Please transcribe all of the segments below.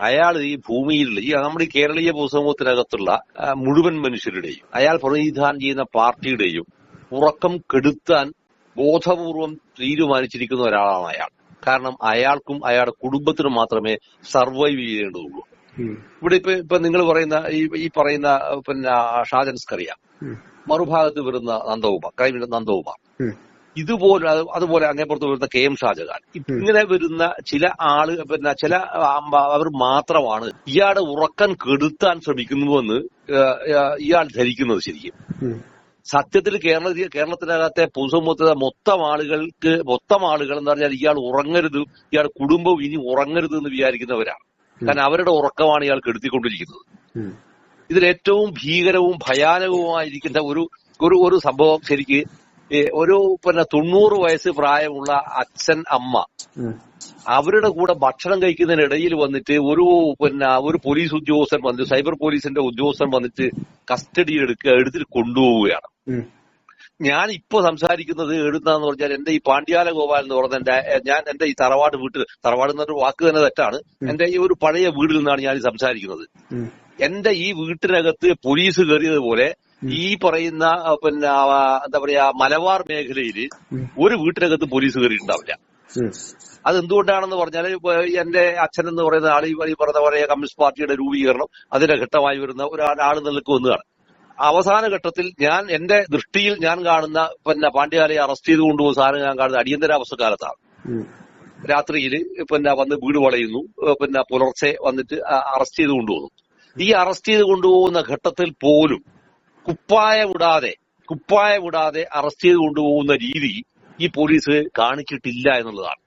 അയാൾ ഈ ഭൂമിയിലുള്ള ഈ നമ്മുടെ ഈ കേരളീയ പൊതുസമൂഹത്തിനകത്തുള്ള മുഴുവൻ മനുഷ്യരുടെയും അയാൾ പ്രതിനിധാനം ചെയ്യുന്ന പാർട്ടിയുടെയും ഉറക്കം കെടുത്താൻ ബോധപൂർവം തീരുമാനിച്ചിരിക്കുന്ന ഒരാളാണ് അയാൾ. കാരണം അയാൾക്കും അയാളുടെ കുടുംബത്തിനും മാത്രമേ സർവൈവ് ചെയ്യേണ്ടതുള്ളൂ. ഇവിടെ ഇപ്പൊ ഇപ്പൊ നിങ്ങൾ പറയുന്ന ഈ പറയുന്ന പിന്നെ ഷാജൻസ് കറിയ മറുഭാഗത്ത് വരുന്ന നന്ദകുമാർ ക്രൈമിന്റെ നന്ദകുമാർ. ഇതുപോലെ അത് അതുപോലെ അങ്ങേപ്പുറത്ത് വരുന്ന കെ എം ഷാജഹാൻ. ഇങ്ങനെ വരുന്ന ചില ആൾ പിന്നെ ചില അവർ മാത്രമാണ് ഇയാളുടെ ഉറക്കം കെടുത്താൻ ശ്രമിക്കുന്നുവെന്ന് ഇയാൾ ധരിക്കുന്നത് ശരിക്കും. സത്യത്തിൽ കേരള കേരളത്തിനകത്തെ പൊതുസമൂഹത്തിലെ മൊത്തം ആളുകൾക്ക് മൊത്തം ആളുകൾ എന്ന് പറഞ്ഞാൽ ഇയാൾ ഉറങ്ങരുത് ഇയാൾ കുടുംബവും ഇനി ഉറങ്ങരുത് എന്ന് വിചാരിക്കുന്നവരാണ്. കാരണം അവരുടെ ഉറക്കമാണ് ഇയാൾ കെടുത്തിക്കൊണ്ടിരിക്കുന്നത്. ഇതിൽ ഏറ്റവും ഭീകരവും ഭയാനകവുമായിരിക്കുന്ന ഒരു ഒരു ഒരു സംഭവം ശരിക്ക് ഒരു പിന്നെ തൊണ്ണൂറ് വയസ്സ് പ്രായമുള്ള അച്ഛൻ അമ്മ. അവരുടെ കൂടെ ഭക്ഷണം കഴിക്കുന്നതിനിടയിൽ വന്നിട്ട് ഒരു പിന്നെ ഒരു പോലീസ് ഉദ്യോഗസ്ഥൻ വന്നിട്ട് സൈബർ പോലീസിന്റെ ഉദ്യോഗസ്ഥൻ വന്നിട്ട് കസ്റ്റഡിയിൽ എടുക്കുക എടുത്തിട്ട് കൊണ്ടുപോവുകയാണ്. ഞാൻ ഇപ്പൊ സംസാരിക്കുന്നത് എടുത്താന്ന് പറഞ്ഞാൽ എന്റെ ഈ പാണ്ഡ്യാല ഗോപാൽ എന്ന് പറഞ്ഞ എന്റെ ഞാൻ എന്റെ ഈ തറവാട് വീട്ടിൽ തറവാട് എന്നൊരു വാക്ക് തന്നെ തെറ്റാണ്. എന്റെ ഈ ഒരു പഴയ വീടിൽ നിന്നാണ് ഞാൻ സംസാരിക്കുന്നത്. എന്റെ ഈ വീട്ടിനകത്ത് പോലീസ് കയറിയതുപോലെ ഈ പറയുന്ന പിന്നെ എന്താ പറയാ മലബാർ മേഖലയിൽ ഉം. ഒരു വീട്ടിനകത്ത് പോലീസ് കയറിയിട്ടുണ്ടാവില്ല. അത് എന്തുകൊണ്ടാണെന്ന് പറഞ്ഞാൽ എന്റെ അച്ഛൻ എന്ന് പറയുന്ന ആൾ ഈ പറഞ്ഞ പോലെ കമ്മ്യൂണിസ്റ്റ് പാർട്ടിയുടെ രൂപീകരണം അതിന്റെ ഘട്ടമായി വരുന്ന ഒരാൾ നിലയ്ക്ക് വന്നതാണ്. അവസാന ഘട്ടത്തിൽ ഞാൻ എന്റെ ദൃഷ്ടിയിൽ ഞാൻ കാണുന്ന പിന്നെ പാണ്ഡ്യാലയെ അറസ്റ്റ് ചെയ്ത് കൊണ്ടുപോകുന്ന സാധനം ഞാൻ കാണുന്ന അടിയന്തരാവസ്ഥ കാലത്താണ്. രാത്രിയിൽ പിന്നെ വന്ന് വീട് വളയുന്നു പിന്നെ പുലർച്ചെ വന്നിട്ട് അറസ്റ്റ് ചെയ്ത് കൊണ്ടുപോകുന്നു. ഈ അറസ്റ്റ് ചെയ്ത് കൊണ്ടുപോകുന്ന ഘട്ടത്തിൽ പോലും കുപ്പായ വിടാതെ കുപ്പായ വിടാതെ അറസ്റ്റ് ചെയ്ത് കൊണ്ടുപോകുന്ന രീതി ഈ പോലീസ് കാണിച്ചിട്ടില്ല എന്നുള്ളതാണ്.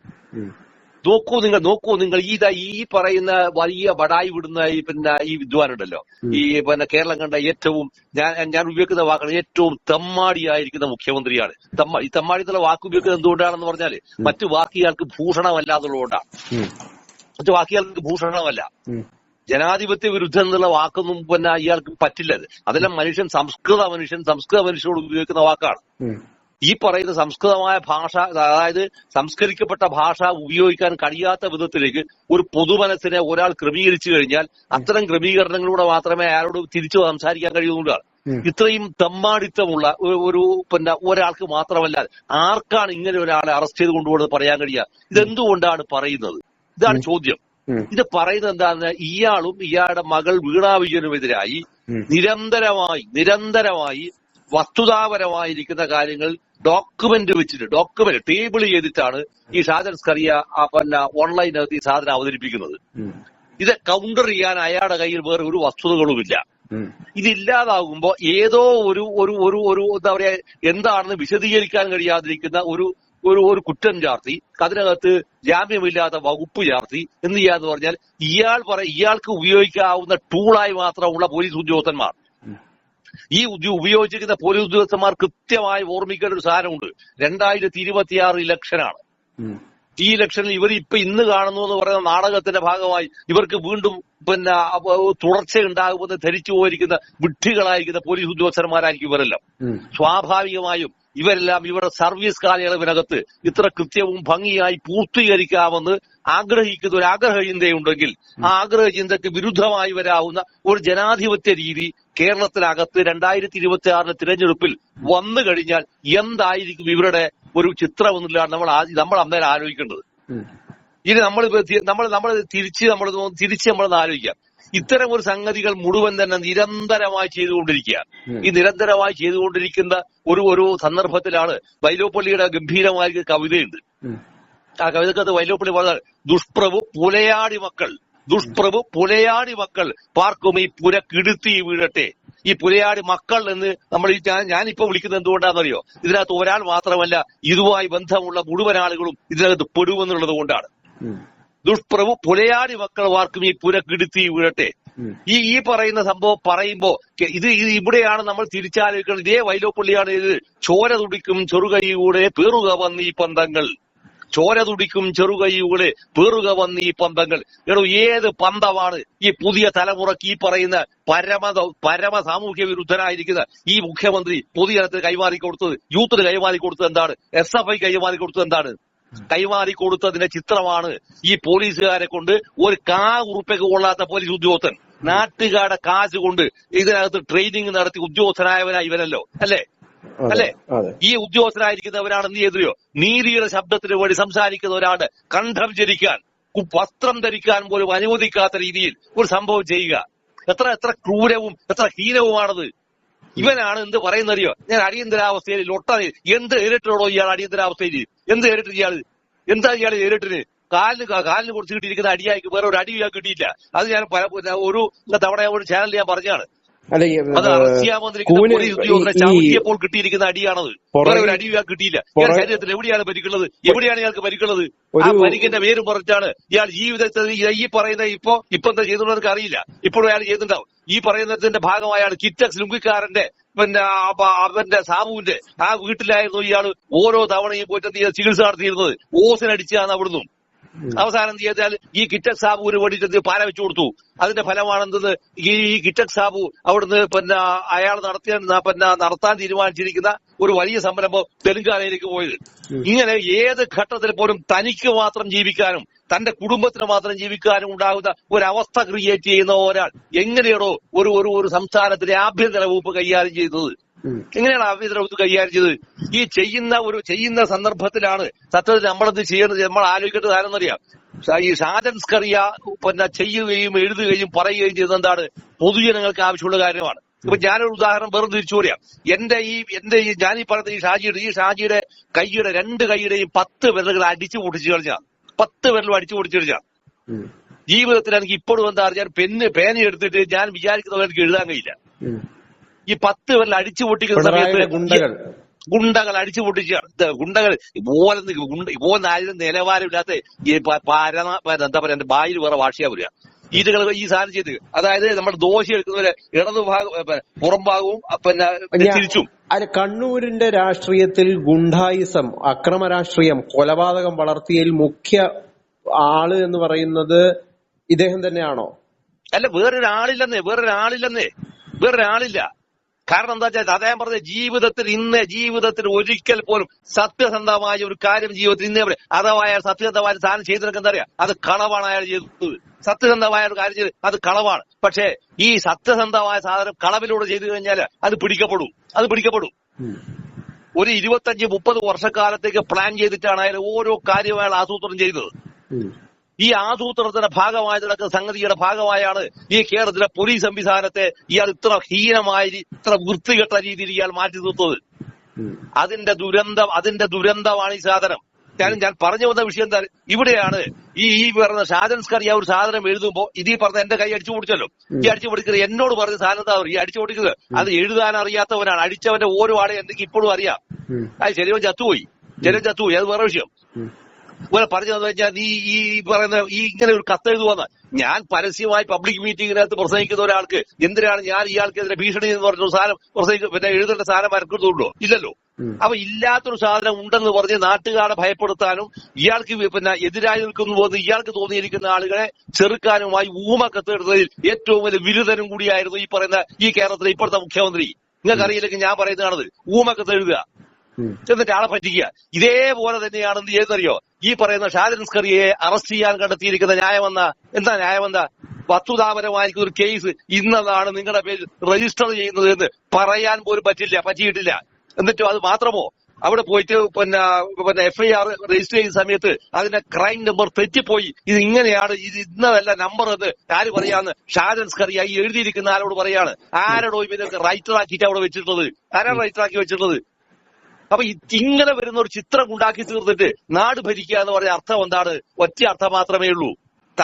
നോക്കൂ നിങ്ങൾ നോക്കൂ നിങ്ങൾ ഈ ഈ പറയുന്ന വലിയ ബടായി വിടുന്ന ഈ പിന്നെ ഈ വിദ്വാനുണ്ടല്ലോ. ഈ പിന്നെ കേരളം കണ്ട ഏറ്റവും ഞാൻ ഞാൻ ഉപയോഗിക്കുന്ന വാക്കാണ് ഏറ്റവും തെമ്മാടിയായിരിക്കുന്ന മുഖ്യമന്ത്രിയാണ്. തെമ്മ ഈ തെമ്മാടി എന്നുള്ള വാക്ക് ഉപയോഗിക്കുന്നത് എന്തുകൊണ്ടാണെന്ന് പറഞ്ഞാൽ മറ്റു വാക്കിയാൾക്ക് ഭൂഷണമല്ല എന്നുള്ളതുകൊണ്ടാണ് ഉം. മറ്റു വാക്കിയാൾക്ക് ഭൂഷണമല്ല. ജനാധിപത്യ വിരുദ്ധം എന്നുള്ള വാക്കൊന്നും പിന്നെ ഇയാൾക്ക് പറ്റില്ല. അതെല്ലാം മനുഷ്യൻ സംസ്കൃത മനുഷ്യൻ സംസ്കൃത മനുഷ്യനോട് ഉപയോഗിക്കുന്ന വാക്കാണ്. ഈ പറയുന്ന സംസ്കൃതമായ ഭാഷ അതായത് സംസ്കരിക്കപ്പെട്ട ഭാഷ ഉപയോഗിക്കാൻ കഴിയാത്ത വിധത്തിലേക്ക് ഒരു പൊതുമനസ്സിനെ ഒരാൾ ക്രമീകരിച്ചു കഴിഞ്ഞാൽ അത്തരം ക്രമീകരണങ്ങളിലൂടെ മാത്രമേ അയാളോട് തിരിച്ചു സംസാരിക്കാൻ കഴിയുന്നുള്ളൂ. ഇത്രയും തമ്മാടിത്തമുള്ള ഒരു- പിന്നെ ഒരാൾക്ക് മാത്രമല്ല ആർക്കാണ് ഇങ്ങനെ ഒരാളെ അറസ്റ്റ് ചെയ്ത് കൊണ്ടുപോകുന്നത് പറയാൻ കഴിയുക? ഇതെന്തുകൊണ്ടാണ് പറയുന്നത്? ഇതാണ് ചോദ്യം. ഇത് പറയുന്നത് എന്താണെന്ന് ഇയാളും ഇയാളുടെ മകൾ വീണാ വിജയനുമെതിരായി നിരന്തരമായി നിരന്തരമായി വസ്തുതാപരമായിരിക്കുന്ന കാര്യങ്ങൾ ഡോക്യുമെന്റ് വെച്ചിട്ട് ഡോക്യുമെന്റ് ടേബിൾ ചെയ്തിട്ടാണ് ഈ ഷാജൻ സ്കറിയ പിന്നെ ഓൺലൈനകത്ത് ഈ സാധനം അവതരിപ്പിക്കുന്നത്. ഇത് കൗണ്ടർ ചെയ്യാൻ അയാളുടെ കയ്യിൽ വേറെ ഒരു വസ്തുതകളുമില്ല. ഇതില്ലാതാകുമ്പോ ഏതോ ഒരു ഒരു ഒരു ഒരു എന്താ പറയാ എന്താണെന്ന് വിശദീകരിക്കാൻ കഴിയാതിരിക്കുന്ന ഒരു ഒരു ഒരു കുറ്റം ചാർത്തി അതിനകത്ത് ജാമ്യമില്ലാത്ത വകുപ്പ് ചാർത്തി എന്ത് ചെയ്യാന്ന് പറഞ്ഞാൽ ഇയാൾ പറ ഇയാൾക്ക് ഉപയോഗിക്കാവുന്ന ടൂളായി മാത്രമുള്ള പോലീസ് ഉദ്യോഗസ്ഥന്മാർ. ഈ ഉപയോഗിച്ചിരിക്കുന്ന പോലീസ് ഉദ്യോഗസ്ഥന്മാർ കൃത്യമായി ഓർമ്മിക്കേണ്ട ഒരു സാധനമുണ്ട് രണ്ടായിരത്തി ഇരുപത്തിയാറ് ഇലക്ഷനാണ്. ഈ ഇലക്ഷനിൽ ഇവർ ഇപ്പൊ ഇന്ന് കാണുന്നു എന്ന് പറയുന്ന നാടകത്തിന്റെ ഭാഗമായി ഇവർക്ക് വീണ്ടും പിന്നെ തുടർച്ച ഉണ്ടാകുമെന്ന് ധരിച്ചു പോയിരിക്കുന്ന വിഡ്ഢികളായിരിക്കുന്ന പോലീസ് ഉദ്യോഗസ്ഥന്മാരായിരിക്കും ഇവരെല്ലാം. സ്വാഭാവികമായും ഇവരെല്ലാം ഇവരുടെ സർവീസ് കാലയളവിനകത്ത് ഇത്ര കൃത്യവും ഭംഗിയായി പൂർത്തീകരിക്കാമെന്ന് ആഗ്രഹിക്കുന്ന ഒരു ആഗ്രഹ ചിന്തയുണ്ടെങ്കിൽ ആ ആഗ്രഹ ചിന്തയ്ക്ക് വിരുദ്ധമായി വരാവുന്ന ഒരു ജനാധിപത്യ രീതി കേരളത്തിനകത്ത് രണ്ടായിരത്തി ഇരുപത്തി ആറിലെ തിരഞ്ഞെടുപ്പിൽ വന്നു കഴിഞ്ഞാൽ എന്തായിരിക്കും ഇവരുടെ ഒരു ചിത്രം എന്നുള്ളതാണ് നമ്മൾ നമ്മൾ അന്നേരം ആലോചിക്കേണ്ടത്. ഇനി നമ്മൾ നമ്മൾ നമ്മൾ തിരിച്ച് നമ്മൾ തിരിച്ച് നമ്മളൊന്ന് ആലോചിക്കാം. ഇത്തരം ഒരു സംഗതികൾ മുഴുവൻ തന്നെ നിരന്തരമായി ചെയ്തുകൊണ്ടിരിക്കുക. ഈ നിരന്തരമായി ചെയ്തുകൊണ്ടിരിക്കുന്ന ഒരു ഒരു സന്ദർഭത്തിലാണ് വൈലോപ്പള്ളിയുടെ ഗംഭീരമായ കവിതയുണ്ട്. ആ കവിതക്കകത്ത് വൈലോപ്പള്ളി പറഞ്ഞാൽ ദുഷ്പ്രഭു പുലയാടി മക്കൾ ദുഷ്പ്രഭു പുലയാടി മക്കൾ പാർക്കും ഈ പുര കിടുത്തി വീഴട്ടെ. ഈ പുലയാടി മക്കൾ എന്ന് നമ്മൾ ഈ ഞാനിപ്പോ വിളിക്കുന്നത് എന്തുകൊണ്ടാണെന്നറിയോ? ഇതിനകത്ത് ഒരാൾ മാത്രമല്ല ഇതുമായി ബന്ധമുള്ള മുഴുവൻ ആളുകളും ഇതിനകത്ത് പെടുമെന്നുള്ളത് കൊണ്ടാണ്. ദുഷ്പ്രഭു പുലയാടി മക്കൾ വാർക്കും ഈ പുര കിടുത്തി വീഴട്ടെ. ഈ ഈ പറയുന്ന സംഭവം പറയുമ്പോ ഇത് ഇത് ഇവിടെയാണ് നമ്മൾ തിരിച്ചാലോചിക്കുന്നത് ഇതേ വൈലോപ്പള്ളിയാണ് ഇത്. ചോര തുടിക്കും ചെറുകൈകൂടെ പേറുക വന്ന് ഈ പന്തങ്ങൾ. ചോര തുടിക്കും ചെറുകൈകൂടെ പേറുക വന്ന് ഈ പന്തങ്ങൾ. എടോ ഏത് പന്തമാണ് ഈ പുതിയ തലമുറയ്ക്ക് ഈ പറയുന്ന പരമ പരമ സാമൂഹ്യ വിരുദ്ധനായിരിക്കുന്ന ഈ മുഖ്യമന്ത്രി പൊതുജനത്തിന് കൈമാറി കൊടുത്തത് യൂത്തിന് കൈമാറി കൊടുത്തത് എന്താണ്? എസ് എഫ് ഐ കൈമാറി കൊടുത്തത് എന്താണ്? കൈമാറി കൊടുത്തതിന്റെ ചിത്രമാണ് ഈ പോലീസുകാരെ കൊണ്ട് ഒരു കാ ഉറുപ്പൊക്കെ കൊള്ളാത്ത പോലീസ് ഉദ്യോഗസ്ഥൻ. നാട്ടുകാരുടെ കാശ് കൊണ്ട് ഇതിനകത്ത് ട്രെയിനിങ് നടത്തി ഉദ്യോഗസ്ഥനായവനായി ഇവനല്ലോ. അല്ലേ? അല്ലേ? ഈ ഉദ്യോഗസ്ഥനായിരിക്കുന്നവരാണ് നീ എതിരെയോ നീതിയുടെ ശബ്ദത്തിന് വേണ്ടി സംസാരിക്കുന്നവരാണ് കണ്ഠം ജരിക്കാൻ വസ്ത്രം ധരിക്കാൻ പോലും അനുവദിക്കാത്ത രീതിയിൽ ഒരു സംഭവം ചെയ്യുക. എത്ര എത്ര ക്രൂരവും എത്ര ഹീനവുമാണത്. ഇവനാണ് എന്ത് പറയുന്നറിയോ? ഞാൻ അടിയന്തരാവസ്ഥയിൽ ലൊട്ട എന്ത് നേരിട്ടോ ഇയാൾ അടിയന്തരാവസ്ഥയിൽ? എന്ത് നേരിട്ട് ഇയാൾ? എന്താ ഇയാൾ നേരിട്ടിന് കാലിന് കാലിന് കുറച്ച് കിട്ടിയിരിക്കുന്ന അടിയായിക്ക് വേറെ ഒരു അടി ഇയാൾ കിട്ടിയില്ല. അത് ഞാൻ പല ഒരു തവണ ഒരു ചാനലിൽ ഞാൻ പറഞ്ഞാണ് അല്ല ചവിട്ടിയപ്പോൾ കിട്ടിയിരിക്കുന്ന അടിയാണത്. വേറെ ഒരു അടി ഇയാൾ കിട്ടിയില്ല. ഇയാൾ ശരീരത്തിൽ എവിടെയാണ് പരിക്കുള്ളത് എവിടെയാണ് ഇയാൾക്ക് പരിക്കുള്ളത് ആ പരിക്കിന്റെ പേര് പറഞ്ഞിട്ടാണ് ഇയാൾ ജീവിതത്തിൽ ഈ- പറയുന്ന ഇപ്പോ ഇപ്പൊ എന്താ ചെയ്തിട്ടുള്ളത് അറിയില്ല. ഇപ്പോഴും അയാൾ ചെയ്തിട്ടുണ്ടാവും ഈ പറയുന്നതിന്റെ ഭാഗമായാണ് കിറ്റക്സ് ലുങ്കിക്കാരന്റെ പിന്നെ അവന്റെ സാബുവിന്റെ ആ വീട്ടിലായിരുന്നു ഇയാൾ ഓരോ തവണയും പോയിട്ട് ചികിത്സ നടത്തിയിരുന്നത്. ഓസിനടിച്ചാണ് അവിടുന്ന്. അവസാനം എന്ത് ചെയ്താൽ ഈ കിറ്റക് സാബുവിന് വേണ്ടിയിട്ട് പാല വെച്ചു കൊടുത്തു. അതിന്റെ ഫലമാണെന്തെന്ന് ഈ കിറ്റക് സാബു അവിടുന്ന് പിന്നെ അയാൾ നടത്തിയ പിന്നെ നടത്താൻ തീരുമാനിച്ചിരിക്കുന്ന ഒരു വലിയ സംരംഭം തെലുങ്കാനയിലേക്ക് പോയത്. ഇങ്ങനെ ഏത് ഘട്ടത്തിൽ പോലും തനിക്ക് മാത്രം ജീവിക്കാനും തന്റെ കുടുംബത്തിന് മാത്രം ജീവിക്കാനും ഉണ്ടാകുന്ന ഒരവസ്ഥ ക്രിയേറ്റ് ചെയ്യുന്ന ഒരാൾ എങ്ങനെയാണോ ഒരു ഒരു ഒരു സംസ്ഥാനത്തിന്റെ ആഭ്യന്തര വകുപ്പ് കൈകാര്യം ഉം. എങ്ങനെയാണ് ആഭ്യന്തര വകുപ്പ് കൈകാര്യം ചെയ്തത്? ഈ ചെയ്യുന്ന ഒരു ചെയ്യുന്ന സന്ദർഭത്തിലാണ് സത്യത്തിൽ നമ്മളത് ചെയ്യേണ്ടത്? നമ്മൾ ആലോചിക്കേണ്ടത് ആരെന്നറിയാം ഈ ഷാജൻസ്കറിയ പിന്നെ ചെയ്യുകയും എഴുതുകയും പറയുകയും ചെയ്തത് എന്താണ്? പൊതുജനങ്ങൾക്ക് ആവശ്യമുള്ള കാര്യമാണ്. ഇപ്പൊ ഞാനൊരു ഉദാഹരണം വേറെ തിരിച്ചു പറയാം. എന്റെ ഈ എന്റെ ഈ ഞാൻ ഈ പറയുന്ന ഈ ഷാജിയുടെ ഈ ഷാജിയുടെ കൈയുടെ രണ്ട് കൈയുടെയും പത്ത് വിരലുകൾ അടിച്ചു പൊട്ടിച്ചു കളഞ്ഞാ. പത്ത് വിരലും അടിച്ചു പൊട്ടിച്ചു കളഞ്ഞാ. ജീവിതത്തിൽ എനിക്ക് ഇപ്പോഴും എന്താ ഞാൻ പെന്ന് പേന എടുത്തിട്ട് ഞാൻ വിചാരിക്കുന്ന പോലെ എനിക്ക് എഴുതാൻ കഴിയില്ല. ഈ പത്ത് വിരൽ അടിച്ചു പൊട്ടിക്കുന്ന സമയത്ത് ഗുണ്ടകൾ. ഗുണ്ടകൾ അടിച്ചു പൊട്ടിച്ച് ഗുണ്ടകൾ ഇപ്പോലെ ഗുണ്ട ഇതുപോലെ ആരും നിലവാരമില്ലാത്ത ഈ പ- എന്താ പറയാ എന്റെ ബായിൽ വേറെ വാഷിയാ വരിക. ഇതുകൾ ഈ സാധനം ചെയ്ത് അതായത് നമ്മുടെ ദോശ എടുക്കുന്നവരെ ഇടതുഭാഗം ഏ, പുറം ഭാഗവും പിന്നെ തിരിച്ചും. അല്ല കണ്ണൂരിന്റെ രാഷ്ട്രീയത്തിൽ ഗുണ്ടായിസം അക്രമ രാഷ്ട്രീയം കൊലപാതകം വളർത്തിയതിൽ മുഖ്യ ആൾ എന്ന് പറയുന്നത് ഇദ്ദേഹം തന്നെയാണോ? അല്ല വേറൊരാളില്ലെന്നേ വേറൊരാളില്ലെന്നേ വേറൊരാളില്ല. കാരണം എന്താ വെച്ചാൽ അദ്ദേഹം പറഞ്ഞ ജീവിതത്തിൽ ഇന്ന് ജീവിതത്തിൽ ഒരിക്കൽ പോലും സത്യസന്ധമായ ഒരു കാര്യം ജീവിതത്തിൽ ഇന്നേ പറയും അഥവാ അയാൾ സത്യസന്ധമായ സാധനം ചെയ്തിട്ട് എന്താ പറയാ അത് കളവാണ് അയാൾ ചെയ്തത്. സത്യസന്ധമായ ഒരു കാര്യം ചെയ്ത് അത് കളവാണ്. പക്ഷേ ഈ സത്യസന്ധമായ സാധനം കളവിലൂടെ ചെയ്തു കഴിഞ്ഞാൽ അത് പിടിക്കപ്പെടും. അത് പിടിക്കപ്പെടും. ഒരു ഇരുപത്തഞ്ച് മുപ്പത് വർഷക്കാലത്തേക്ക് പ്ലാൻ ചെയ്തിട്ടാണ് അയാൾ ഓരോ കാര്യവും അയാൾ ആസൂത്രണം ചെയ്തത്. ഈ ആസൂത്രണത്തിന്റെ ഭാഗമായി നടക്കുന്ന സംഗതിയുടെ ഭാഗമായാണ് ഈ കേരളത്തിലെ പോലീസ് സംവിധാനത്തെ ഇയാൾ ഇത്ര ഹീനമായ ഇത്ര വൃത്തികെട്ട രീതിയിൽ ഇയാൾ മാറ്റി നിർത്തുന്നത്. അതിന്റെ ദുരന്തം അതിന്റെ ദുരന്തമാണ് ഈ സാധനം. ഞാൻ ഞാൻ പറഞ്ഞു വന്ന വിഷയം എന്താ? ഇവിടെയാണ് ഈ ഈ പറഞ്ഞ ഷാജൻസ്കറിയ ഒരു സാധനം എഴുതുമ്പോ ഇത് ഈ പറഞ്ഞ എന്റെ കൈ അടിച്ചു പൊടിച്ചല്ലോ. ഈ അടിച്ചു പൊടിക്കുന്നത് എന്നോട് പറഞ്ഞ സാധനം എന്താ ഈ അടിച്ചു പൊടിക്കുന്നത് അത് എഴുതാൻ അറിയാത്തവനാണ്. അടിച്ചവന്റെ ഓരോ ആളെ എന്തെങ്കിലും ഇപ്പോഴും അറിയാം. അത് ശരിയോ ചത്തുപോയി? ശരിയോ ചത്തുപോയി. അത് വേറെ വിഷയം. ഇങ്ങനെ തന്നു കഴിഞ്ഞാൽ നീ ഈ പറയുന്ന ഈ ഇങ്ങനെ ഒരു കത്തെഴുതുവന്ന് ഞാൻ പരസ്യമായി പബ്ലിക് മീറ്റിംഗിനകത്ത് പ്രസംഗിക്കുന്ന ഒരാൾക്ക് എന്തിനാണ് ഞാൻ ഇയാൾക്കെതിരെ ഭീഷണി എന്ന് പറഞ്ഞ സാധനം പ്രസംഗിക്കും പിന്നെ എഴുതേണ്ട സാധനം വരക്കുന്നുണ്ടോ ഇല്ലല്ലോ. അപ്പൊ ഇല്ലാത്തൊരു സാധനം ഉണ്ടെന്ന് പറഞ്ഞ് നാട്ടുകാരെ ഭയപ്പെടുത്താനും ഇയാൾക്ക് പിന്നെ എതിരായി നിൽക്കുന്നു എന്ന് ഇയാൾക്ക് തോന്നിയിരിക്കുന്ന ആളുകളെ ചെറുക്കാനുമായി ഊമ കത്തെടുത്തതിൽ ഏറ്റവും വലിയ വിരുദ്ധനും കൂടിയായിരുന്നു ഈ പറയുന്ന ഈ കേരളത്തിലെ ഇപ്പോഴത്തെ മുഖ്യമന്ത്രി. നിങ്ങൾക്കറിയില്ലെങ്കിൽ ഞാൻ പറയുന്നതാണത്. ഊമ കത്തെഴുതുക എന്നിട്ട് ആളെ പറ്റിക്കുക. ഇതേപോലെ തന്നെയാണ് എന്ത് ചെയ്യുന്നറിയോ ഈ പറയുന്ന ഷാജൻസ്കറിയെ അറസ്റ്റ് ചെയ്യാൻ കണ്ടെത്തിയിരിക്കുന്ന ന്യായമെന്ന എന്താ ന്യായമെന്താ? വസ്തുതാപരമായിരിക്കുന്ന ഒരു കേസ് ഇന്നതാണ് നിങ്ങളുടെ പേര് രജിസ്റ്റർ ചെയ്യുന്നത് എന്ന് പറയാൻ പോലും പറ്റില്ല പറ്റിയിട്ടില്ല. എന്നിട്ടും അത് മാത്രമോ? അവിടെ പോയിട്ട് പിന്നെ പിന്നെ എഫ്ഐആർ രജിസ്റ്റർ ചെയ്യുന്ന സമയത്ത് അതിന്റെ ക്രൈം നമ്പർ തെറ്റിപ്പോയി. ഇത് ഇങ്ങനെയാണ് ഇത് ഇന്നതല്ല നമ്പർ എന്ന് ആര് പറയാന്ന് ഷാജൻസ്കറിയ ആയി എഴുതിയിരിക്കുന്ന ആരോട് പറയാണ്? ആരോടോ ഇവരൊക്കെ റൈറ്റർ ആക്കിയിട്ട് അവിടെ വെച്ചിട്ടുള്ളത്? ആരാണ് റൈറ്റർ ആക്കി വെച്ചിട്ടുള്ളത്? അപ്പൊ ഇങ്ങനെ വരുന്ന ഒരു ചിത്രം ഉണ്ടാക്കി തീർത്തിട്ട് നാട് ഭരിക്കുക എന്ന് പറഞ്ഞ അർത്ഥം എന്താണ്? ഒറ്റ അർത്ഥം മാത്രമേ ഉള്ളൂ.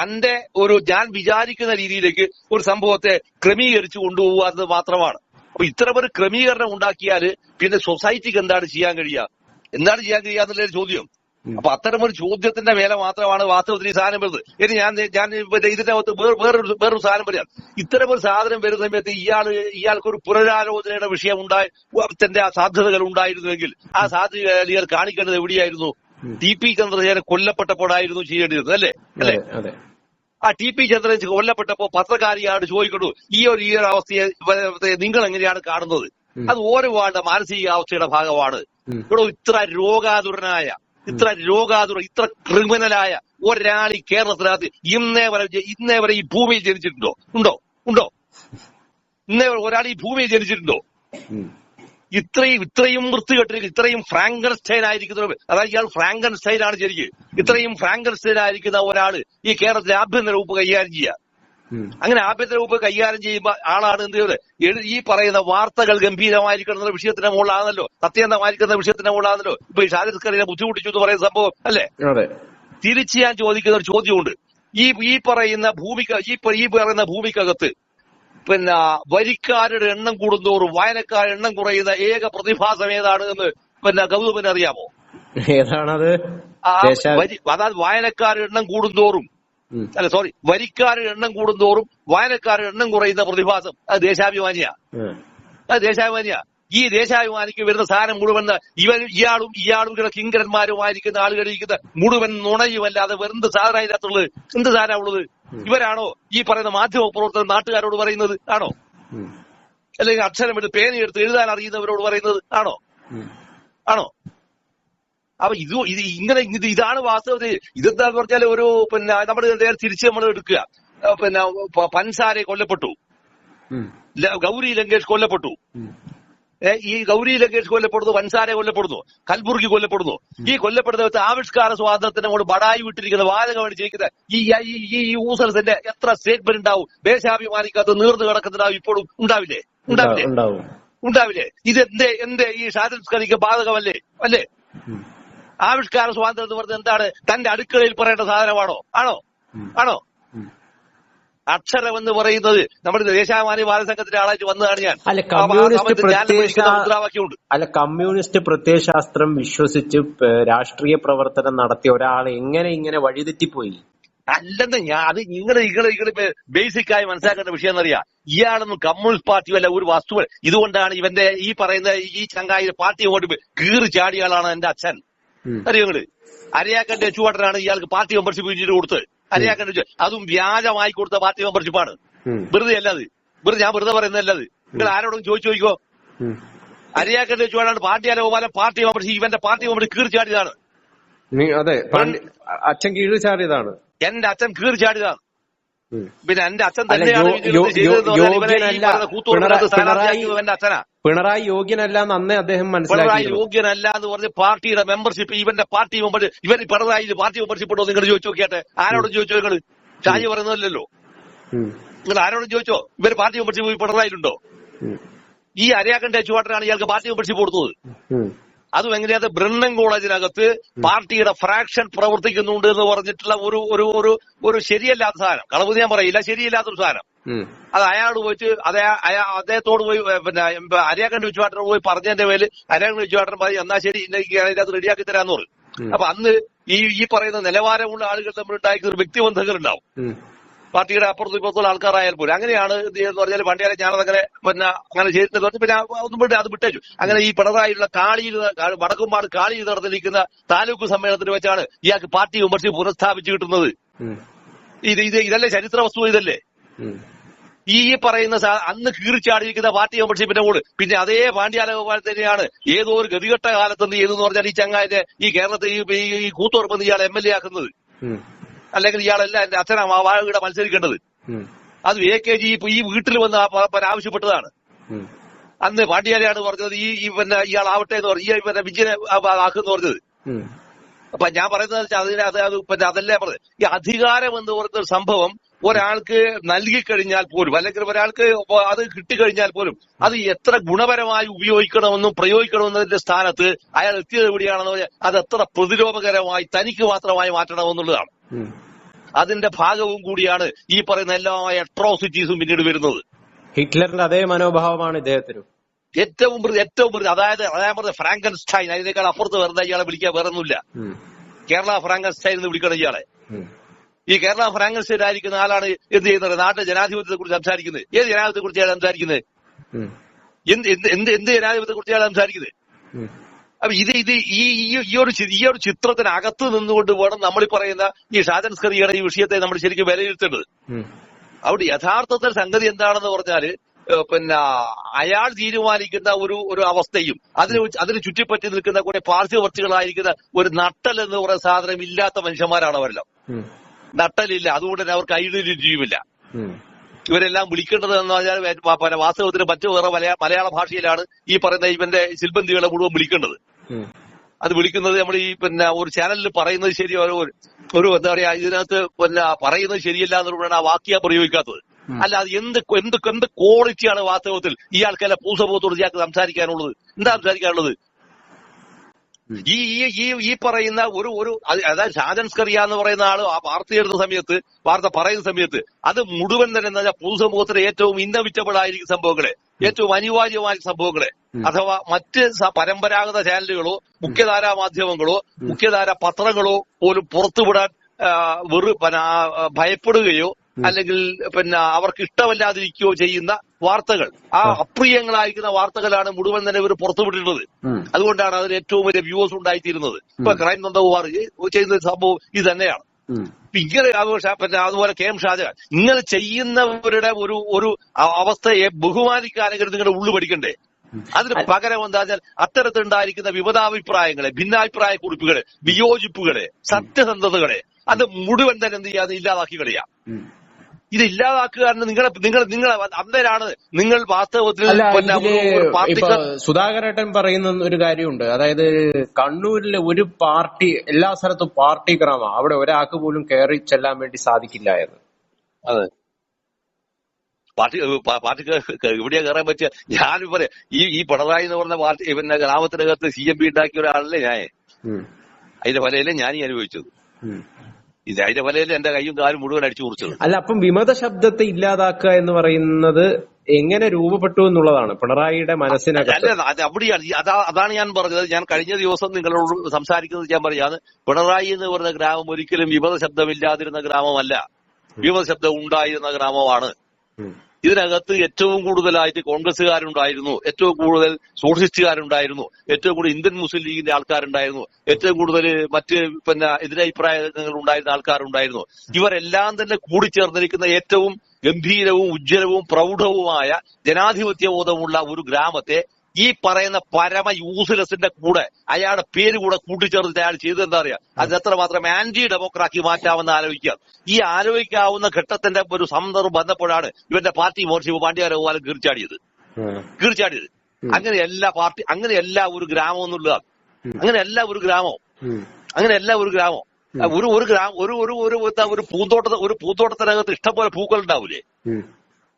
തന്റെ ഒരു ഞാൻ വിചാരിക്കുന്ന രീതിയിലേക്ക് ഒരു സംഭവത്തെ ക്രമീകരിച്ചു കൊണ്ടുപോകുക എന്നത് മാത്രമാണ്. അപ്പൊ ഇത്തരം ക്രമീകരണം ഉണ്ടാക്കിയാൽ പിന്നെ സൊസൈറ്റിക്ക് എന്താണ് ചെയ്യാൻ കഴിയുക? എന്താണ് ചെയ്യാൻ കഴിയുക എന്നുള്ളൊരു ചോദ്യം. അപ്പൊ അത്തരം ഒരു ചോദ്യത്തിന്റെ വില മാത്രമാണ് വാസ്തവത്തിൽ ഈ സാധനം വരുന്നത്. ഇനി ഞാൻ ഞാൻ ഇതിന്റെ അകത്ത് വേറെ- വേറൊരു വേറൊരു സാധനം പറയാം. ഇത്തരം ഒരു സാധനം വരുന്ന സമയത്ത് ഇയാൾ ഇയാൾക്കൊരു പുനരാലോചനയുടെ വിഷയം ഉണ്ടായി തന്റെ ആ സാധ്യതകൾ ഉണ്ടായിരുന്നുവെങ്കിൽ ആ സാധ്യത ഇയാൾ കാണിക്കേണ്ടത് എവിടെയായിരുന്നു? ടി പി ചന്ദ്രശേഖരൻ കൊല്ലപ്പെട്ടപ്പോഴായിരുന്നു ചെയ്യേണ്ടിയിരുന്നത് അല്ലേ? അല്ലേ? ആ ടി പി ചന്ദ്രൻ കൊല്ലപ്പെട്ടപ്പോ പത്രക്കാരിയാണ് ചോദിക്കുന്നു ഈ ഒരു ഈ ഒരു അവസ്ഥയെ നിങ്ങൾ എങ്ങനെയാണ് കാണുന്നത്? അത് ഓരോ ആളുടെ മാനസികാവസ്ഥയുടെ ഭാഗമാണ്. ഇവിടെ ഇത്ര രോഗാതുരനായ ഇത്ര രോഗാതുര ഇത്ര ക്രിമിനലായ ഒരാൾ ഈ കേരളത്തിനകത്ത് ഇന്നേ വരെ ഇന്നേ വരെ ഈ ഭൂമിയിൽ ജനിച്ചിട്ടുണ്ടോ? ഉണ്ടോ? ഉണ്ടോ? ഇന്നേ ഒരാൾ ഈ ഭൂമിയിൽ ജനിച്ചിട്ടുണ്ടോ? ഇത്രയും ഇത്രയും വൃത്തികെട്ടിരിക്കും ഇത്രയും ഫ്രാങ്കൻസ്റ്റൈൻ ആയിരിക്കുന്ന അതായത് ഇയാൾ ഫ്രാങ്കൻസ്റ്റൈൻ ആണ് ശരിക്കും. ഇത്രയും ഫ്രാങ്കൻസ്റ്റൈൻ ആയിരിക്കുന്ന ഒരാൾ ഈ കേരളത്തിലെ ആഭ്യന്തര വകുപ്പ് കൈകാര്യം ചെയ്യുക. അങ്ങനെ ആഭ്യന്തര വകുപ്പ് കൈകാര്യം ചെയ്യുമ്പോൾ ആളാണ് എന്ത് ചെയ്യുന്നത് ഈ പറയുന്ന വാർത്തകൾ ഗംഭീരമായിരിക്കണം എന്ന വിഷയത്തിന്റെ മുകളിലാണല്ലോ സത്യന്തമായിരിക്കുന്ന വിഷയത്തിന്റെ മുകളിലാണല്ലോ ഇപ്പൊ ഈ ഷാജിദ് ഖലീനെ ബുദ്ധിമുട്ടിച്ചു എന്ന് പറയുന്ന സംഭവം അല്ലേ? തിരിച്ച് ഞാൻ ചോദിക്കുന്ന ഒരു ചോദ്യമുണ്ട്. ഈ ഈ പറയുന്ന ഭൂമിക്ക് ഈ ഈ പറയുന്ന ഭൂമിക്കകത്ത് പിന്നെ വരിക്കാരുടെ എണ്ണം കൂടുന്തോറും വായനക്കാരുടെ എണ്ണം കുറയുന്ന ഏക പ്രതിഭാസം ഏതാണ് എന്ന് പിന്നെ ഗൗതമിന് അറിയാമോ? ഏതാണത്? അതായത് വായനക്കാരുടെ എണ്ണം കൂടുന്തോറും. അല്ല സോറി വരിക്കാരുടെ എണ്ണം കൂടുന്തോറും വായനക്കാരുടെ എണ്ണം കുറയുന്ന പ്രതിഭാസം അത് ദേശാഭിമാനിയാ. അത് ദേശാഭിമാനിയാ. ഈ ദേശാഭിമാനിക്ക് വരുന്ന സാധനം മുഴുവൻ ഇവൻ ഇയാളും ഇയാളും ഇവിടെ കിങ്കരന്മാരുമായിരിക്കുന്ന ആളുകളിരിക്കുന്ന മുഴുവൻ നുണയുമല്ലാതെ വെറും സാധനം അതിനകത്തുള്ളത് എന്ത് സാധനം ഉള്ളത്? ഇവരാണോ ഈ പറയുന്ന മാധ്യമ പ്രവർത്തകർ നാട്ടുകാരോട് പറയുന്നത്? ആണോ? അല്ലെങ്കിൽ അക്ഷരം എടുത്ത് പേനയെടുത്ത് എഴുതാൻ അറിയുന്നവരോട് പറയുന്നത്? ആണോ? ആണോ? അപ്പൊ ഇത് ഇത് ഇങ്ങനെ ഇത് ഇതാണ് വാസ്തവത്തിൽ ഇതെന്താന്ന് പറഞ്ഞാൽ ഒരു പിന്നെ നമ്മൾ നേരെ തിരിച്ച് നമ്മൾ എടുക്കുക. പിന്നെ പൻസാരെ കൊല്ലപ്പെട്ടു. ഗൗരി ലങ്കേഷ് കൊല്ലപ്പെട്ടു. ഈ ഗൗരി ലങ്കേഷ് കൊല്ലപ്പെടുന്നു വൻസാരെ കൊല്ലപ്പെടുന്നു കൽബുർഗി കൊല്ലപ്പെടുന്നു. ഈ കൊല്ലപ്പെടുന്ന ആവിഷ്കാര സ്വാതന്ത്ര്യത്തിന് കൊണ്ട് ബടായി വിട്ടിരിക്കുന്ന വാചകം അടിച്ചിരിക്കുന്ന ഈ ഈ ഊസൽസിന്റെ എത്ര സ്റ്റേറ്റ്മെന്റ് ഉണ്ടാവും? ദേശാഭിമാനിക്കാത്ത നീർന്നു കിടക്കുന്നുണ്ടാവും ഇപ്പോഴും ഉണ്ടാവില്ലേ? ഉണ്ടാവില്ലേ? ഉണ്ടാവില്ലേ? ഇത് എന്തേ എന്തേ ഈ ഷാജൻസ്കറിക്ക് ബാധകമല്ലേ? അല്ലേ. ആവിഷ്കാര സ്വാതന്ത്ര്യം എന്ന് പറഞ്ഞത് എന്താണ്? തന്റെ അടുക്കളയിൽ പറയേണ്ട സാധനമാണോ? ആണോ? ആണോ. അക്ഷരം എന്ന് പറയുന്നത് നമ്മുടെ ദേശാഭിമാനി ബാലസംഘത്തിന്റെ ആളായിട്ട് വന്നതാണ് ഞാൻ. അല്ല, കമ്മ്യൂണിസ്റ്റ് മുദ്രാവാക്യമുണ്ട്. അല്ല കമ്മ്യൂണിസ്റ്റ് പ്രത്യയശാസ്ത്രം വിശ്വസിച്ച് രാഷ്ട്രീയ പ്രവർത്തനം നടത്തിയ ഒരാൾ എങ്ങനെ ഇങ്ങനെ വഴിതെറ്റിപ്പോയി? അല്ലെന്ന് ഞാൻ അത് നിങ്ങൾ ഇങ്ങനെ ഇങ്ങനെ ബേസിക് ആയി മനസ്സിലാക്കേണ്ട വിഷയം എന്നറിയാം. ഇയാളൊന്നും കമ്മ്യൂണിസ്റ്റ് പാർട്ടി അല്ല ഒരു വസ്തു ഇതുകൊണ്ടാണ് ഇവന്റെ ഈ പറയുന്ന ഈ ചങ്ങായി പാർട്ടി അങ്ങോട്ട് കീറി ചാടിയ ആളാണ് എന്റെ അച്ഛൻ. ഉം. അറിയോ നിങ്ങൾ അരിയാക്കന്റെ ചുവട്ടനാണ് ഇയാൾക്ക് പാർട്ടി മെമ്പർഷിപ്പ് പിന്നീട് കൊടുത്ത് അരിയാക്കന്റെ അതും വ്യാജമായി കൊടുത്ത പാർട്ടി മെമ്പർഷിപ്പാണ്. വെറുതെ അല്ലാതെ വെറുതെ ഞാൻ വെറുതെ പറയുന്നതല്ലത് നിങ്ങൾ ആരോടും ചോദിച്ചു ചോദിക്കോ. അരിയാക്കന്റെ ചുവടാണ് പാർട്ടി അലോപാലം പാർട്ടി മെമ്പർഷിപ്പ് ഇവന്റെ പാർട്ടി മെമ്പർഷിപ്പ് കീർച്ചാടിയതാണ് അതെ അച്ഛൻ കീഴ്ചാടിയതാണ് എന്റെ അച്ഛൻ കീർച്ചാടിയതാണ് പിന്നെ എന്റെ അച്ഛൻ തന്നെയാണ് ചെയ്തതെന്ന് പറഞ്ഞാൽ ഇവനെ ഈ പറയുന്ന കൂത്തുപറമ്പിനകത്ത് പിണറായി- സ്ഥാനാർത്ഥിയാക്കിയത് എന്റെ അച്ഛനാ. പിണറായി യോഗ്യനല്ല എന്ന് അന്നേ അദ്ദേഹം പിണറായി മനസ്സിലാക്കിയിരുന്നു. യോഗ്യനല്ല എന്ന് പറഞ്ഞ് പാർട്ടിയുടെ മെമ്പർഷിപ്പ് ഇവന്റെ പാർട്ടി മെമ്പർ ഇവൻ പിണറായി പാർട്ടി മെമ്പർഷിപ്പ് ഉണ്ടോ നിങ്ങൾ ചോദിച്ചു നോക്കിയാട്ടെ. ആരോടും ചോദിച്ചോ നിങ്ങൾ ഷാജി പറയുന്നതല്ലോ. നിങ്ങൾ ആരോടും ചോദിച്ചോ? ഇവർ പാർട്ടി മെമ്പർഷിപ്പ് പിണറായിലുണ്ടോ? ഉം. ഈ അരയാക്കന്റെ ചുവാട്ടനാണ് ഇയാൾക്ക് പാർട്ടി മെമ്പർഷിപ്പ് കൊടുത്തത്. അതും എങ്ങനെയാ? ബ്രണ്ണൻ കോളേജിനകത്ത് പാർട്ടിയുടെ ഫ്രാക്ഷൻ പ്രവർത്തിക്കുന്നുണ്ട് എന്ന് പറഞ്ഞിട്ടുള്ള ഒരു ഒരു ഒരു ശരിയല്ലാത്ത സാധനം. കളവ് ഞാൻ പറയില്ല ശരിയല്ലാത്തൊരു സാധനം. അത് അയാളോട് പോയിട്ട് അതേ അയാ അദ്ദേഹത്തോട് പോയി പിന്നെ അരിയാക്കണ്ട വിച്ചുവാട്ടനോട് പോയി പറഞ്ഞതിന്റെ പേര് അരിയാക്കണ്ട വിച്ചുവാട്ടൻ പറയും എന്നാ ശരി അതിനകത്ത് റെഡിയാക്കി തരാന്ന് പറയും അപ്പൊ അന്ന് ഈ ഈ പറയുന്ന നിലവാരമുള്ള ആളുകൾ തമ്മിൽ ഉണ്ടായിരിക്കുന്ന ഒരു വ്യക്തിബന്ധങ്ങൾ ഉണ്ടാവും. പാർട്ടിയുടെ അപ്പുറത്തും ഇപ്പുറത്തുള്ള ആൾക്കാരായാൽ പോലും. അങ്ങനെയാണ് എന്ന് പറഞ്ഞാൽ പണ്ടിയാലെ ഞാനതങ്ങനെ പിന്നെ അങ്ങനെ ചെയ്തിട്ട് പറഞ്ഞു പിന്നെ ഒന്നും വിട്ട് അത് വിട്ടേച്ചു. അങ്ങനെ ഈ പിണറായിലുള്ള കാളിയിൽ വടക്കുംപാട് കാളിയിൽ നടന്നിരിക്കുന്ന താലൂക്ക് സമ്മേളനത്തിൽ വെച്ചാണ് ഇയാൾക്ക് പാർട്ടി മെമ്പർഷിപ്പ് പുനഃസ്ഥാപിച്ചു കിട്ടുന്നത്. ഇത് ഇത് ഇതല്ലേ ചരിത്ര വസ്തു ഇതല്ലേ. ഈ പറയുന്ന അന്ന് കീറിച്ചാടിയിരിക്കുന്ന പാർട്ടി മെമ്പർഷിപ്പിന്റെ കൂടെ പിന്നെ അതേ പാണ്ഡ്യാലഗോപാൽ തന്നെയാണ്. ഏതോ ഒരു ഗതികെട്ട കാലത്ത് എന്ന് പറഞ്ഞാൽ ഈ ചങ്ങായത്തെ ഈ കേരളത്തിൽ ഈ- ഈ- ഈ കൂത്തുറപ്പ് ഇയാൾ എം എൽ എ ആക്കുന്നത്. അല്ലെങ്കിൽ ഇയാളല്ല എന്റെ അച്ഛനാ വാഴയുടെ മത്സരിക്കേണ്ടത്. അത് എ കെ ജി ഇപ്പൊ ഈ വീട്ടിൽ വന്ന് ആവശ്യപ്പെട്ടതാണ്. അന്ന് പാണ്ഡ്യാലയാണ് പറഞ്ഞത് ഈ ഈ പിന്നെ ഇയാൾ ആവട്ടെ എന്ന് പറഞ്ഞു ഈ പിന്നെ വിജയനെ ആക്കുന്നു പറഞ്ഞത്. അപ്പൊ ഞാൻ പറയുന്നത് അതിനെ അതിന് അത് അത് പിന്നെ അതല്ലേ പറഞ്ഞത്. ഈ അധികാരം എന്ന് പറയുന്ന ഒരു സംഭവം ഒരാൾക്ക് നൽകിക്കഴിഞ്ഞാൽ പോലും അല്ലെങ്കിൽ ഒരാൾക്ക് അത് കിട്ടിക്കഴിഞ്ഞാൽ പോലും അത് എത്ര ഗുണപരമായി ഉപയോഗിക്കണമെന്നും പ്രയോഗിക്കണമെന്നതിന്റെ സ്ഥാനത്ത് അയാൾ എത്തിയത് എവിടെയാണെന്ന് പറഞ്ഞാൽ അത് എത്ര പ്രതിരോധകരമായി തനിക്ക് മാത്രമായി മാറ്റണമെന്നുള്ളതാണ്. അതിന്റെ ഭാഗവും കൂടിയാണ് ഈ പറയുന്ന എല്ലാ അട്രോസിറ്റീസും പിന്നീട് വരുന്നത് ഹിറ്റ്ലറിന്റെ അതേ മനോഭാവമാണ് ഇദ്ദേഹത്തിനും ഏറ്റവും ഏറ്റവും അതായത് അതായത് പറഞ്ഞ ഫ്രാങ്കൻസ്റ്റൈൻ അതിനേക്കാൾ അപ്പുറത്ത് വരുന്ന ഇയാളെ വിളിക്കാൻ വേറൊന്നുമില്ല. കേരള ഫ്രാങ്കൻസ്റ്റൈൻ എന്ന് വിളിക്കണം ഇയാളെ. ഈ കേരള ഫ്രാങ്കൻസ്റ്റൈൻ ആയിരിക്കുന്ന ആളാണ് എന്ത് ചെയ്യുന്നത്? നാട്ടിലെ ജനാധിപത്യത്തെ കുറിച്ച് സംസാരിക്കുന്നത്. ഏത് ജനാധിപത്യത്തെ കുറിച്ചാണ് സംസാരിക്കുന്നത്? എന്ത് എന്ത് എന്ത് ജനാധിപത്യത്തെ കുറിച്ചാണ് സംസാരിക്കുന്നത്? അപ്പൊ ഇത് ഇത് ഈ ഈ- ഒരു ഈ ഒരു ചിത്രത്തിനകത്ത് നിന്നുകൊണ്ട് വേണം നമ്മൾ പറയുന്ന ഈ ഷാജൻസ്കറിയുടെ ഈ വിഷയത്തെ നമ്മൾ ശരിക്കും വിലയിരുത്തേണ്ടത്. അവിടെ യഥാർത്ഥത്തിൽ സംഗതി എന്താണെന്ന് പറഞ്ഞാൽ പിന്നെ അയാൾ തീരുമാനിക്കുന്ന ഒരു ഒരു അവസ്ഥയും അതിന് അതിന് ചുറ്റിപ്പറ്റി നിൽക്കുന്ന കുറെ പാർശ്വവർത്തികളായിരിക്കുന്ന ഒരു നട്ടൽ എന്ന് പറയുന്ന സാധനം ഇല്ലാത്ത മനുഷ്യന്മാരാണ് അവരെല്ലാം. നട്ടലില്ല. അതുകൊണ്ട് തന്നെ അവർക്ക് ഐഡന്റിറ്റിയുമില്ല. ഇവരെല്ലാം വിളിക്കേണ്ടത് എന്ന് പറഞ്ഞാൽ പിന്നെ വാസ്തവത്തിന് മറ്റു വേറെ മലയാ- മലയാള ഭാഷയിലാണ് ഈ പറയുന്ന ഇവന്റെ ശില്പന്തികളെ മുഴുവൻ വിളിക്കേണ്ടത്. അത് വിളിക്കുന്നത് നമ്മൾ ഈ പിന്നെ ഒരു ചാനലിൽ പറയുന്നത് ശരി ഒരു എന്താ പറയാ ഇതിനകത്ത് പിന്നെ പറയുന്നത് ശരിയല്ല എന്നുള്ളതാണ് ആ വാക്യ പ്രയോഗിക്കാത്തത്. അല്ല അത് എന്ത് എന്ത് എന്ത് ക്വാളിറ്റിയാണ് വാസ്തവത്തിൽ ഇയാൾക്കല്ല പൂസപോത്തോട് ഇയാൾക്ക് സംസാരിക്കാനുള്ളത്? എന്താ സംസാരിക്കാനുള്ളത്? ഈ ഈ ഈ പറയുന്ന ഒരു ഒരു അതായത് ഷാജൻ സ്കറിയ എന്ന് പറയുന്ന ആൾ ആ വാർത്ത എഴുതുന്ന സമയത്ത് വാർത്ത പറയുന്ന സമയത്ത് അത് മുഴുവൻ തന്നെ എന്താ പൊതുസമൂഹത്തിന് ഏറ്റവും ഇന്നവിറ്റബിൾ ആയിരിക്കും സംഭവങ്ങളെ. ഏറ്റവും അനിവാര്യമായ സംഭവങ്ങളെ. അഥവാ മറ്റ് പരമ്പരാഗത ചാനലുകളോ മുഖ്യധാരാ മാധ്യമങ്ങളോ മുഖ്യധാരാ പത്രങ്ങളോ പോലും പുറത്തുവിടാൻ വെറു ഭയപ്പെടുകയോ അല്ലെങ്കിൽ പിന്നെ അവർക്ക് ഇഷ്ടമല്ലാതിരിക്കുകയോ ചെയ്യുന്ന വാർത്തകൾ. ആ അപ്രിയങ്ങളായിരിക്കുന്ന വാർത്തകളാണ് മുഴുവൻ തന്നെ ഇവർ പുറത്തുവിട്ടിട്ടുള്ളത്. അതുകൊണ്ടാണ് അതിന് ഏറ്റവും വലിയ വ്യൂവേഴ്സ് ഉണ്ടായിത്തീരുന്നത്. ഇപ്പൊ ക്രൈം നന്ദകുമാർ ചെയ്യുന്ന സംഭവം ഇത് തന്നെയാണ്. ഇങ്ങനെ പിന്നെ അതുപോലെ കെ എം ഷാജഹാൻ ഇങ്ങനെ ചെയ്യുന്നവരുടെ ഒരു ഒരു അവസ്ഥയെ ബഹുമാനിക്കാനെങ്കിലും നിങ്ങളുടെ ഉള്ളു പഠിക്കണ്ടേ? അതിന് പകരം എന്താ വെച്ചാൽ അത്തരത്തിലുണ്ടായിരിക്കുന്ന വിമതാഭിപ്രായങ്ങളെ ഭിന്നാഭിപ്രായ കുറിപ്പുകളെ വിയോജിപ്പുകളെ സത്യസന്ധതകളെ അത് മുഴുവൻ തന്നെ എന്ത് ചെയ്യാതെ ഇല്ലാതാക്കി കളയാം. ഇത് ഇല്ലാതാക്കുക നിങ്ങളെ നിങ്ങൾ നിങ്ങൾ അന്നേരാണ് നിങ്ങൾ വാസ്തവത്തിൽ പിന്നെ സുധാകരേട്ടൻ പറയുന്ന ഒരു കാര്യമുണ്ട്. അതായത് കണ്ണൂരിലെ ഒരു പാർട്ടി എല്ലാ സ്ഥലത്തും പാർട്ടി ക്രമ അവിടെ ഒരാൾക്ക് പോലും കയറി ചെല്ലാൻ വേണ്ടി സാധിക്കില്ല എന്ന്. അതെ. പാർട്ടി പാർട്ടിക്ക് എവിടെയാ കയറാൻ പറ്റുക ഞാൻ പറയാം. ഈ ഈ പിണറായി എന്ന് പറഞ്ഞ പാർട്ടി പിന്നെ ഗ്രാമത്തിനകത്ത് സി എം പി ഉണ്ടാക്കിയ ഒരാളല്ലേ ഞാൻ. അതിന്റെ ഫലയിലെ ഞാൻ ഈ അനുഭവിച്ചത് അതിന്റെ പോലെ എന്റെ കൈയും കാലും മുഴുവൻ അടിച്ചു കുറിച്ചത് അല്ല അപ്പം വിമത ശബ്ദത്തെ ഇല്ലാതാക്കുക എന്ന് പറയുന്നത് എങ്ങനെ രൂപപ്പെട്ടു എന്നുള്ളതാണ് പിണറായിയുടെ മനസ്സിനകത്ത്. അല്ല അത് അവിടെയാണ്. അതാണ് ഞാൻ പറഞ്ഞത്. ഞാൻ കഴിഞ്ഞ ദിവസം നിങ്ങളോട് സംസാരിക്കുന്നത് ഞാൻ പറയാണ് പിണറായി എന്ന് പറയുന്ന ഗ്രാമം ഒരിക്കലും വിമത ശബ്ദമില്ലാതിരുന്ന ഗ്രാമമല്ല. വിമത ശബ്ദം ഉണ്ടായിരുന്ന ഗ്രാമമാണ്. ഇതിനകത്ത് ഏറ്റവും കൂടുതലായിട്ട് കോൺഗ്രസ്സുകാരുണ്ടായിരുന്നു ഏറ്റവും കൂടുതൽ സോഷ്യലിസ്റ്റുകാരുണ്ടായിരുന്നു ഏറ്റവും കൂടുതൽ ഇന്ത്യൻ മുസ്ലിം ലീഗിന്റെ ആൾക്കാരുണ്ടായിരുന്നു ഏറ്റവും കൂടുതൽ മറ്റ് പിന്നെ എതിരഭിപ്രായങ്ങൾ ഉണ്ടായിരുന്ന ആൾക്കാരുണ്ടായിരുന്നു. ഇവരെല്ലാം തന്നെ കൂടി ചേർന്നിരിക്കുന്ന ഏറ്റവും ഗംഭീരവും ഉജ്ജ്വലവും പ്രൗഢവുമായ ജനാധിപത്യ ബോധമുള്ള ഒരു ഗ്രാമത്തെ ഈ പറയുന്ന പരമ യൂസ്ലെസിന്റെ കൂടെ അയാളുടെ പേര് കൂടെ കൂട്ടിച്ചേർത്തിട്ട് അയാൾ ചെയ്തത് എന്താ അറിയാ? അത് എത്രമാത്രം ആന്റി ഡെമോക്രാക്കി മാറ്റാമെന്ന് ആലോചിക്കുക. ഈ ആലോചിക്കാവുന്ന ഘട്ടത്തിന്റെ ഒരു സന്ദർഭം വന്നപ്പോഴാണ് ഇവന്റെ പാർട്ടി മോർച്ച പാണ്ഡ്യാരഗോപാലൻ കീർച്ചാടിയത്. കീർച്ചാടിയത്. അങ്ങനെ എല്ലാ പാർട്ടി അങ്ങനെ എല്ലാ ഒരു ഗ്രാമം എന്നുള്ളതാണ്. അങ്ങനെയല്ല ഒരു ഗ്രാമം അങ്ങനെ എല്ലാ ഒരു ഗ്രാമം ഒരു ഒരു ഗ്രാമം ഒരു ഒരു ഒരു പൂന്തോട്ട ഒരു പൂന്തോട്ടത്തിനകത്ത് ഇഷ്ടംപോലെ പൂക്കൾ ഉണ്ടാവൂലേ.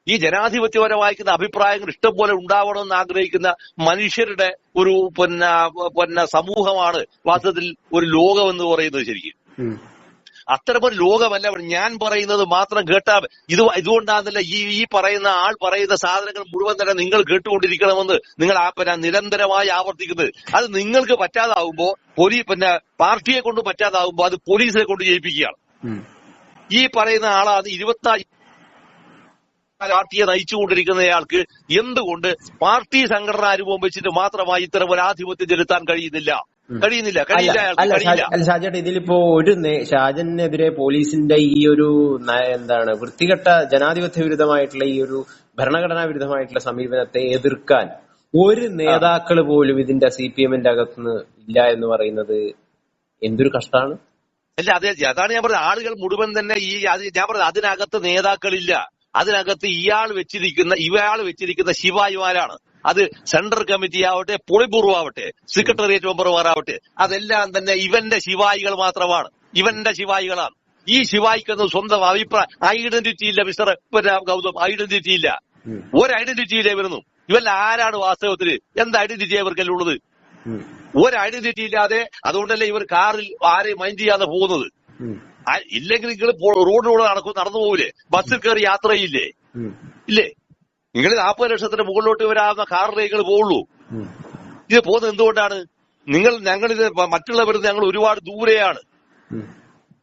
ഈ ജനാധിപത്യപരമായിരിക്കുന്ന അഭിപ്രായങ്ങൾ ഇഷ്ടംപോലെ ഉണ്ടാവണമെന്ന് ആഗ്രഹിക്കുന്ന മനുഷ്യരുടെ ഒരു പിന്നെ പിന്നെ സമൂഹമാണ് വാസ്തവത്തിൽ ഒരു ലോകം എന്ന് പറയുന്നത് ശരിക്കും. അത്തരമൊരു ലോകമല്ല ഞാൻ പറയുന്നത് മാത്രം കേട്ടാ ഇത് ഇതുകൊണ്ടാണല്ല ഈ ഈ പറയുന്ന ആൾ പറയുന്ന സാധനങ്ങൾ മുഴുവൻ തന്നെ നിങ്ങൾ കേട്ടുകൊണ്ടിരിക്കണമെന്ന് നിങ്ങൾ ആ പിന്നെ നിരന്തരമായി ആവർത്തിക്കുന്നത്. അത് നിങ്ങൾക്ക് പറ്റാതാവുമ്പോ പോലീസ് പിന്നെ പാർട്ടിയെ കൊണ്ട് പറ്റാതാവുമ്പോ അത് പോലീസിനെ കൊണ്ട് ജയിപ്പിക്കുകയാണ്. ഈ പറയുന്ന ആളാണ് ഇരുപത്തി പാർട്ടിയെ നയിച്ചുകൊണ്ടിരിക്കുന്നയാൾക്ക് എന്തുകൊണ്ട് പാർട്ടി സംഘടനാ രൂപം വെച്ചിട്ട് മാത്രമായി ഇത്തരം ഒരു ആധിപത്യം ചെലുത്താൻ കഴിയുന്നില്ല? കഴിയുന്നില്ല. അല്ല കഴിയില്ല. അല്ല ഷാജേട്ട ഇതിലിപ്പോ ഒരു ഷാജനെതിരെ പോലീസിന്റെ ഈ ഒരു എന്താണ് വൃത്തികെട്ട ജനാധിപത്യ വിരുദ്ധമായിട്ടുള്ള ഈ ഒരു ഭരണഘടനാ വിരുദ്ധമായിട്ടുള്ള സമീപനത്തെ എതിർക്കാൻ ഒരു നേതാക്കൾ പോലും ഇതിന്റെ സി പി എമ്മിന്റെ അകത്തുനിന്ന് ഇല്ല എന്ന് പറയുന്നത് എന്തൊരു കഷ്ടമാണ് അല്ല അതെ അതാണ് ഞാൻ പറഞ്ഞത്. ആളുകൾ മുഴുവൻ തന്നെ ഈ ഞാൻ പറഞ്ഞത് അതിനകത്ത് നേതാക്കളില്ല. അതിനകത്ത് ഇയാൾ വെച്ചിരിക്കുന്ന ഇയാൾ വെച്ചിരിക്കുന്ന ശിവായിമാരാണ് അത് സെൻട്രൽ കമ്മിറ്റി ആവട്ടെ പൊളിപൂർവം ആവട്ടെ സെക്രട്ടേറിയറ്റ് മെമ്പർമാരാവട്ടെ അതെല്ലാം തന്നെ ഇവന്റെ ശിവായികൾ മാത്രമാണ്. ഇവന്റെ ശിവായികളാണ് ഈ ശിവായിക്കൊന്നും സ്വന്തം അഭിപ്രായം ഐഡന്റിറ്റി ഇല്ല മിസ്റ്റർ ഗൗതം. ഐഡന്റിറ്റി ഇല്ല. ഒരു ഐഡന്റിറ്റി ഇല്ല ഇവരൊന്നും. ഇവല്ല ആരാണ് വാസ്തവത്തിൽ എന്ത് ഐഡന്റിറ്റി ഇവർക്കെല്ലാം ഉള്ളത്? ഒരു ഐഡന്റിറ്റി ഇല്ലാതെ അതുകൊണ്ടല്ലേ ഇവർ കാറിൽ ആരെയും മൈൻഡ് ചെയ്യാതെ പോകുന്നത്? ഇല്ലെങ്കിൽ നിങ്ങൾ റോഡിലൂടെ നടക്കും നടന്നു പോകില്ലേ ബസ്സിൽ കയറി യാത്ര ചെയ്യില്ലേ ഇല്ലേ? നിങ്ങൾ നാൽപ്പത് ലക്ഷത്തിന്റെ മുകളിലോട്ട് വരാവുന്ന കാറിലേ നിങ്ങൾ പോവുള്ളൂ. ഇത് പോകുന്നത് എന്തുകൊണ്ടാണ്? നിങ്ങൾ ഞങ്ങളിത് മറ്റുള്ളവരിൽ ഞങ്ങൾ ഒരുപാട് ദൂരെയാണ്.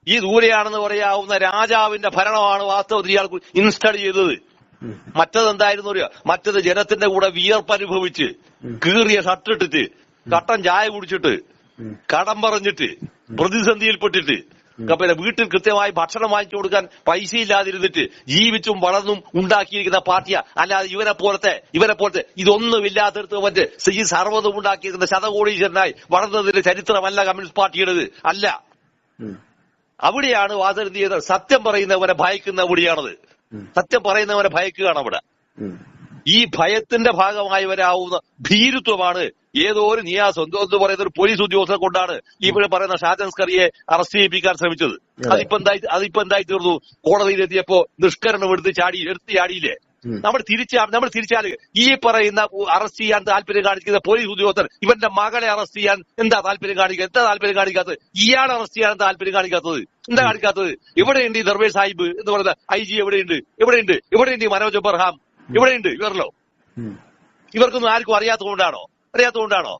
ഈ ദൂരെയാണെന്ന് പറയാവുന്ന രാജാവിന്റെ ഭരണമാണ് വാസ്തവത്തിൽ ഇയാൾക്ക് ഇൻസ്റ്റാൾ ചെയ്തത്. മറ്റത് മറ്റതെന്തായിരുന്നു അറിയോ? മറ്റത് ജനത്തിന്റെ കൂടെ വിയർപ്പ് അനുഭവിച്ച് കീറിയ ഷർട്ട് ഇട്ടിട്ട് കട്ടൻ ചായ കുടിച്ചിട്ട്. കടം പറഞ്ഞിട്ട് പ്രതിസന്ധിയിൽപ്പെട്ടിട്ട് പിന്നെ വീട്ടിൽ കൃത്യമായി ഭക്ഷണം വാങ്ങിച്ചു കൊടുക്കാൻ പൈസ ഇല്ലാതിരുന്നിട്ട് ജീവിച്ചും വളർന്നും ഉണ്ടാക്കിയിരിക്കുന്ന പാർട്ടിയാ. അല്ലാതെ ഇവരെ പോലത്തെ ഇവരെ പോലത്തെ ഇതൊന്നും ഇല്ലാത്തടത്ത് മറ്റ് ഈ സർവതും ഉണ്ടാക്കിയിരിക്കുന്ന ശതകോടീശ്വരനായി വളർന്നതിന്റെ ചരിത്രമല്ല കമ്മ്യൂണിസ്റ്റ് പാർട്ടിയുടേത്. അല്ല. അവിടെയാണ് വാസരതി സത്യം പറയുന്നവരെ ഭയക്കുന്ന അവിടെയാണത്. സത്യം പറയുന്നവരെ ഭയക്കുകയാണ് അവിടെ. ഈ ഭയത്തിന്റെ ഭാഗമായി വരാവുന്ന ഭീരുത്വമാണ്. ഏതോ ഒരു നിയാസ് എന്തോ എന്ന് പറയുന്ന ഒരു പോലീസ് ഉദ്യോഗസ്ഥ കൊണ്ടാണ് ഇവിടെ പറയുന്ന ഷാജൻ സ്കറിയെ അറസ്റ്റ് ചെയ്യിപ്പിക്കാൻ ശ്രമിച്ചത്. അതെ. അതിപ്പോ എന്തായി അതിപ്പോ എന്തായി തീർന്നു? കോടതിയിലെത്തിയപ്പോ നിഷ്കരണം എടുത്ത് ചാടി എടുത്ത് ചാടിയില്ലേ? നമ്മൾ തിരിച്ചാ നമ്മൾ തിരിച്ചാൽ ഈ പറയുന്ന അറസ്റ്റ് ചെയ്യാൻ താല്പര്യം കാണിക്കുന്ന പോലീസ് ഉദ്യോഗസ്ഥർ ഇവന്റെ മകളെ അറസ്റ്റ് ചെയ്യാൻ എന്താ താല്പര്യം കാണിക്കുക എന്താ താല്പര്യം കാണിക്കാത്തത്? ഇയാൾ അറസ്റ്റ് ചെയ്യാൻ താല്പര്യം കാണിക്കാത്തത്? എന്താ കാണിക്കാത്തത്? ഇവിടെയുണ്ട് ഈ ദർവേ സാഹിബ് എന്ന് പറയുന്ന ഐ ജി എവിടെയുണ്ട്? എവിടെയുണ്ട്? എവിടെയുണ്ട് ഈ മനോജ് ബർഹാം എവിടെയുണ്ട് ഇവരല്ലോ ഉം. ഇവർക്കൊന്നും ആർക്കും അറിയാത്തതുകൊണ്ടാണോ? അറിയാത്തതുകൊണ്ടാണോ?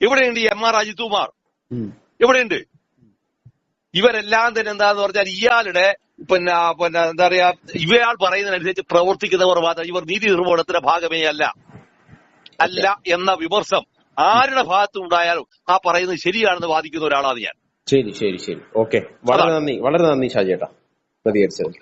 ഇവിടെയുണ്ട് എം ആർ അജിത് കുമാർ ഉം. എവിടെയുണ്ട് ഇവരെല്ലാം തന്നെ എന്താന്ന് പറഞ്ഞാൽ ഇയാളുടെ പിന്നെ പിന്നെ എന്താ പറയാ ഇവയാൾ പറയുന്നതിനനുസരിച്ച് പ്രവർത്തിക്കുന്നവർ മാത്രം. ഇവർ നീതി നിർവഹണത്തിന്റെ ഭാഗമേ അല്ല. അല്ല എന്ന വിമർശം ആരുടെ ഭാഗത്തും ഉണ്ടായാലും ആ പറയുന്നത് ശരിയാണെന്ന് വാദിക്കുന്ന ഒരാളാണ് ഞാൻ. ശരി ശരി ശരി. ഓക്കെ. വളരെ നന്ദി വളരെ നന്ദി ഷാജേട്ടാ പ്രതികരിച്ചത്